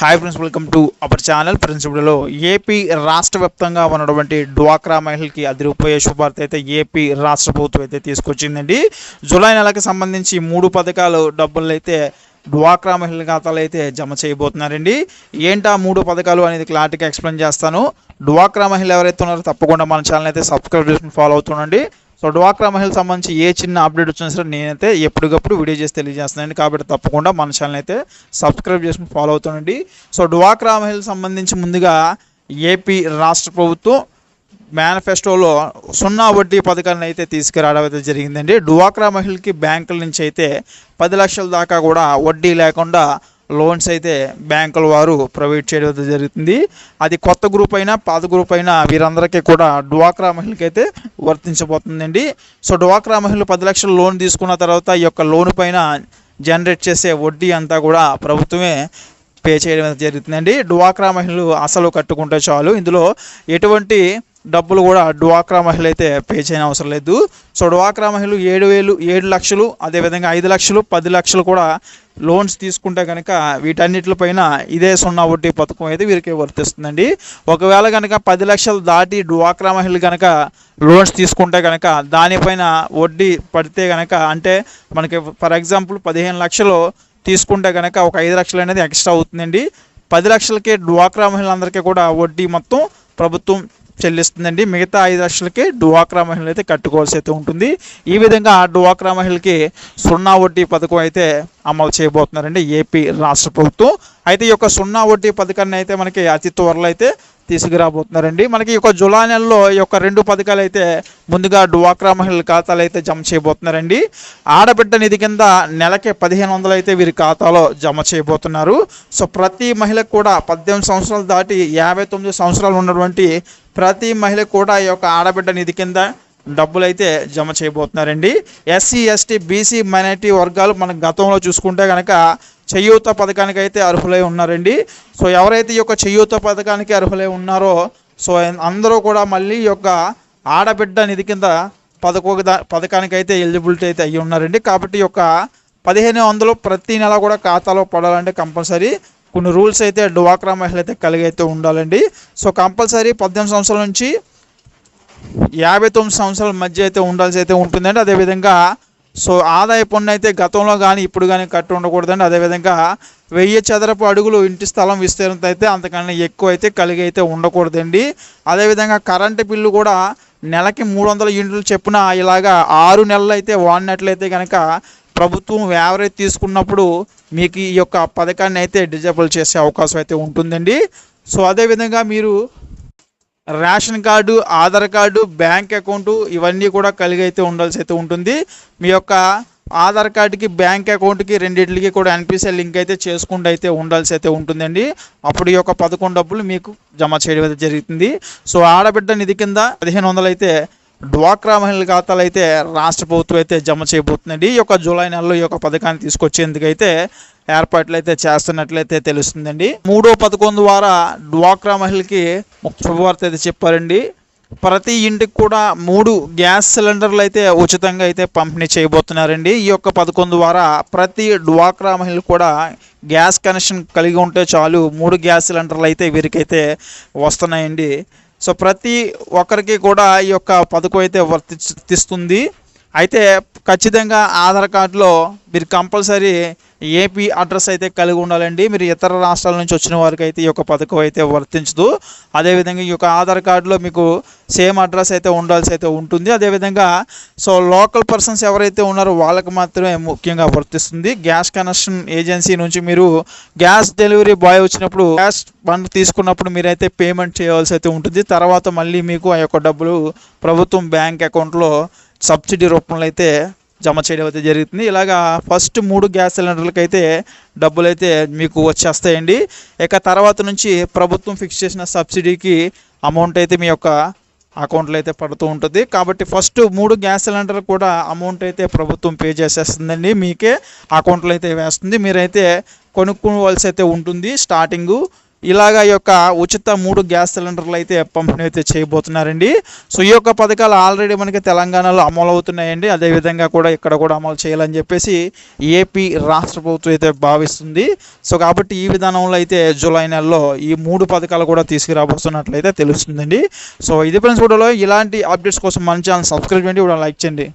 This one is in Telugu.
Hi friends welcome to our channel ప్రిన్సిపల్లో AP రాష్ట్ర వ్యాప్తంగా ఉన్నటువంటి డ్వాక్రా మహిళకి అదిరిపోయే శుభార్త అయితే ఏపీ రాష్ట్ర ప్రభుత్వం అయితే తీసుకొచ్చిందండి. జూలై నెలకు సంబంధించి మూడు పథకాలు డబ్బులు అయితే డ్వాక్రా మహిళల ఖాతాలు అయితే జమ చేయబోతున్నారండి. ఏంటా మూడు పథకాలు అనేది క్లారిటీగా ఎక్స్ప్లెయిన్ చేస్తాను. డ్వాక్రా మహిళలు ఎవరైతే ఉన్నారో తప్పకుండా మన ఛానల్ అయితే సబ్స్క్రైబ్ చేసుకుని ఫాలో అవుతుండండి. సో డ్వాక్రా మహిళకు సంబంధించి ఏ చిన్న అప్డేట్ వచ్చినా సరే నేనైతే ఎప్పటికప్పుడు వీడియో చేసి తెలియజేస్తున్నాను కాబట్టి తప్పకుండా మన ఛానల్ అయితే సబ్స్క్రైబ్ చేసుకుని ఫాలో అవుతుండండి. సో డ్వాక్రా మహిళకు సంబంధించి ముందుగా ఏపీ రాష్ట్ర ప్రభుత్వం మేనిఫెస్టోలో సున్నా వడ్డీ పథకాన్ని అయితే తీసుకురావడం అయితే జరిగిందండి. డ్వాక్రా మహిళకి బ్యాంకుల నుంచి అయితే పది లక్షల దాకా కూడా వడ్డీ లేకుండా లోన్స్ అయితే బ్యాంకుల వారు ప్రొవైడ్ చేయడం జరుగుతుంది. అది కొత్త గ్రూప్ అయినా పాత గ్రూప్ అయినా వీరందరికీ కూడా డ్వాక్రా మహిళకి అయితే వర్తించబోతుందండి. సో డ్వాక్రా మహిళలు పది లక్షల లోన్ తీసుకున్న తర్వాత ఈ యొక్క లోన్ పైన జనరేట్ చేసే వడ్డీ అంతా కూడా ప్రభుత్వమే పే చేయడం జరుగుతుందండి. డ్వాక్రా మహిళలు అసలు కట్టుకుంటే చాలు. ఇందులో ఎటువంటి డబ్బులు కూడా డ్వాక్రా మహిళ అయితే పే చేయని అవసరం లేదు. సో డ్వాక్రా మహిళలు ఏడు వేలు ఏడు లక్షలు అదేవిధంగా ఐదు లక్షలు పది లక్షలు కూడా లోన్స్ తీసుకుంటే కనుక వీటన్నిటిపైన ఇదే సున్నా వడ్డీ పథకం అయితే వీరికి వర్తిస్తుందండి. ఒకవేళ కనుక పది లక్షలు దాటి డ్వాక్రా మహిళలు కనుక లోన్స్ తీసుకుంటే కనుక దానిపైన వడ్డీ పడితే కనుక అంటే మనకి ఫర్ ఎగ్జాంపుల్ పదిహేను లక్షలు తీసుకుంటే కనుక ఒక ఐదు లక్షలు అనేది ఎక్స్ట్రా అవుతుందండి. పది లక్షలకే డ్వాక్రా మహిళలందరికీ కూడా వడ్డీ మొత్తం ప్రభుత్వం చెల్లిస్తుందండి. మిగతా ఐదు లక్షలకి డ్వాక్రా మహిళలు అయితే కట్టుకోవాల్సి అయితే ఉంటుంది. ఈ విధంగా డ్వాక్రా మహిళకి సున్నా వడ్డీ పథకం అయితే అమలు చేయబోతున్నారండి ఏపీ రాష్ట్ర ప్రభుత్వం. అయితే ఈ యొక్క సున్నా వడ్డీ పథకాన్ని అయితే మనకి అతి త్వరలో అయితే తీసుకురాబోతున్నారండి. మనకి ఈ యొక్క జులై నెలలో ఈ యొక్క రెండు పథకాలు అయితే ముందుగా డ్వాక్రా మహిళల ఖాతాలు అయితే జమ చేయబోతున్నారండి. ఆడబిడ్డ నిధి కింద నెలకి పదిహేను వందలు అయితే వీరి ఖాతాలో జమ చేయబోతున్నారు. సో ప్రతి మహిళకు కూడా పద్దెనిమిది సంవత్సరాలు దాటి యాభై తొమ్మిది సంవత్సరాలు ఉన్నటువంటి ప్రతి మహిళ కూడా ఈ యొక్క ఆడబిడ్డ నిధి కింద డబ్బులు అయితే జమ చేయబోతున్నారండి. ఎస్సీ ఎస్టీ బీసీ మైనార్టీ వర్గాలు మన గతంలో చూసుకుంటే కనుక చేయూత పథకానికి అయితే అర్హులై ఉన్నారండి. సో ఎవరైతే ఈ యొక్క చేయూత పథకానికి అర్హులై ఉన్నారో సో అందరూ కూడా మళ్ళీ ఈ యొక్క ఆడబిడ్డ నిధి కింద పథకో పథకానికి అయితే ఎలిజిబిలిటీ అయితే అయ్యి ఉన్నారండి. కాబట్టి ఈ యొక్క పదిహేను వందలు ప్రతి నెల కూడా ఖాతాలో పడాలంటే కంపల్సరీ కొన్ని రూల్స్ అయితే డ్వాక్రా మహిళ అయితే కలిగి అయితే ఉండాలండి. సో కంపల్సరీ పద్దెనిమిది సంవత్సరాల నుంచి యాభై తొమ్మిది సంవత్సరాల మధ్య అయితే ఉండాల్సి అయితే ఉంటుందండి. అదేవిధంగా సో ఆదాయ పన్ను అయితే గతంలో కానీ ఇప్పుడు కానీ కట్టి ఉండకూడదండి. అదేవిధంగా వెయ్యి చదరపు అడుగులు ఇంటి స్థలం విస్తీర్ణత అయితే అంతకన్నా ఎక్కువ అయితే కలిగి అయితే ఉండకూడదండి. అదేవిధంగా కరెంటు బిల్లు కూడా నెలకి మూడు వందల యూనిట్లు చెప్పున ఇలాగా ఆరు నెలలు అయితే వాడినట్లయితే కనుక ప్రభుత్వం యావరేజ్ తీసుకున్నప్పుడు మీకు ఈ యొక్క పథకాన్ని అయితే డిజేబుల్ చేసే అవకాశం అయితే ఉంటుందండి. సో అదేవిధంగా మీరు ration card Aadhaar card bank account ఇవన్నీ కూడా కలిగి అయితే ఉండాల్సి అయితే ఉంటుంది. మీ యొక్క ఆధార్ కార్డుకి బ్యాంక్ అకౌంట్కి రెండింటికి కూడా ఎన్పిసిఐ లింక్ అయితే చేసుకుంటూ అయితే ఉండాల్సి అయితే ఉంటుందండి. అప్పుడు ఈ యొక్క పదకొండు డబ్బులు మీకు జమ చేయడం అయితే జరుగుతుంది. సో ఆడబిడ్డ నిధి కింద పదిహేను వందలు అయితే డ్వాక్రా మహిళల ఖాతాలు అయితే రాష్ట్ర ప్రభుత్వం అయితే జమ చేయబోతుందండి. ఈ యొక్క జూలై నెలలో ఈ యొక్క పథకాన్ని తీసుకొచ్చేందుకైతే ఏర్పాట్లు అయితే చేస్తున్నట్లయితే తెలుస్తుందండి. మూడో పథకం ద్వారా డ్వాక్రా మహిళకి శుభవార్త అయితే చెప్పారండి. ప్రతి ఇంటికి కూడా మూడు గ్యాస్ సిలిండర్లు అయితే ఉచితంగా అయితే పంపిణీ చేయబోతున్నారండి. ఈ యొక్క పథకం ద్వారా ప్రతి డ్వాక్రా మహిళలు కూడా గ్యాస్ కనెక్షన్ కలిగి ఉంటే చాలు మూడు గ్యాస్ సిలిండర్లు అయితే వీరికైతే వస్తున్నాయండి. సో ప్రతి ఒక్కరికి కూడా ఈ యొక్క పథకం అయితే వర్తిస్తుంది అయితే ఖచ్చితంగా ఆధార్ కార్డులో మీరు కంపల్సరీ ఏపీ అడ్రస్ అయితే కలిగి ఉండాలండి. మీరు ఇతర రాష్ట్రాల నుంచి వచ్చిన వారికి అయితే ఈ యొక్క పథకం అయితే వర్తించదు. అదేవిధంగా ఈ యొక్క ఆధార్ కార్డులో మీకు సేమ్ అడ్రస్ అయితే ఉండాల్సి అయితే ఉంటుంది. అదేవిధంగా సో లోకల్ పర్సన్స్ ఎవరైతే ఉన్నారో వాళ్ళకి మాత్రమే ముఖ్యంగా వర్తిస్తుంది. గ్యాస్ కనెక్షన్ ఏజెన్సీ నుంచి మీరు గ్యాస్ డెలివరీ బాయ్ వచ్చినప్పుడు గ్యాస్ బండ్ తీసుకున్నప్పుడు మీరైతే పేమెంట్ చేయవలసి అయితే ఉంటుంది. తర్వాత మళ్ళీ మీకు ఆ యొక్క డబ్బులు ప్రభుత్వం బ్యాంక్ అకౌంట్లో సబ్సిడీ రూపంలో అయితే జమ చేయడం అయితే జరుగుతుంది. ఇలాగా ఫస్ట్ మూడు గ్యాస్ సిలిండర్లకు అయితే డబ్బులు అయితే మీకు వచ్చేస్తాయండి. ఇక తర్వాత నుంచి ప్రభుత్వం ఫిక్స్ చేసిన సబ్సిడీకి అమౌంట్ అయితే మీ యొక్క అకౌంట్లో అయితే పడుతూ ఉంటుంది. కాబట్టి ఫస్ట్ మూడు గ్యాస్ సిలిండర్ కూడా అమౌంట్ అయితే ప్రభుత్వం పే చేసేస్తుందండి. మీకే అకౌంట్లో అయితే వేస్తుంది. మీరైతే కొనుక్కోవాల్సి అయితే ఉంటుంది స్టార్టింగు. ఇలాగ ఈ యొక్క ఉచిత మూడు గ్యాస్ సిలిండర్లు అయితే పంపిణీ అయితే చేయబోతున్నారండి. సో ఈ యొక్క పథకాలు ఆల్రెడీ మనకి తెలంగాణలో అమలు అవుతున్నాయండి అదేవిధంగా కూడా ఇక్కడ కూడా అమలు చేయాలని చెప్పేసి ఏపీ రాష్ట్ర ప్రభుత్వం అయితే భావిస్తుంది. సో కాబట్టి ఈ విధానంలో అయితే జూలై నెలలో ఈ మూడు పథకాలు కూడా తీసుకురాబోతున్నట్లయితే తెలుస్తుందండి. సో ఇది ఫ్రెండ్స్ వీడియోలో ఇలాంటి అప్డేట్స్ కోసం మన ఛానల్ సబ్స్క్రైబ్ చేయండి. కూడా లైక్ చేయండి.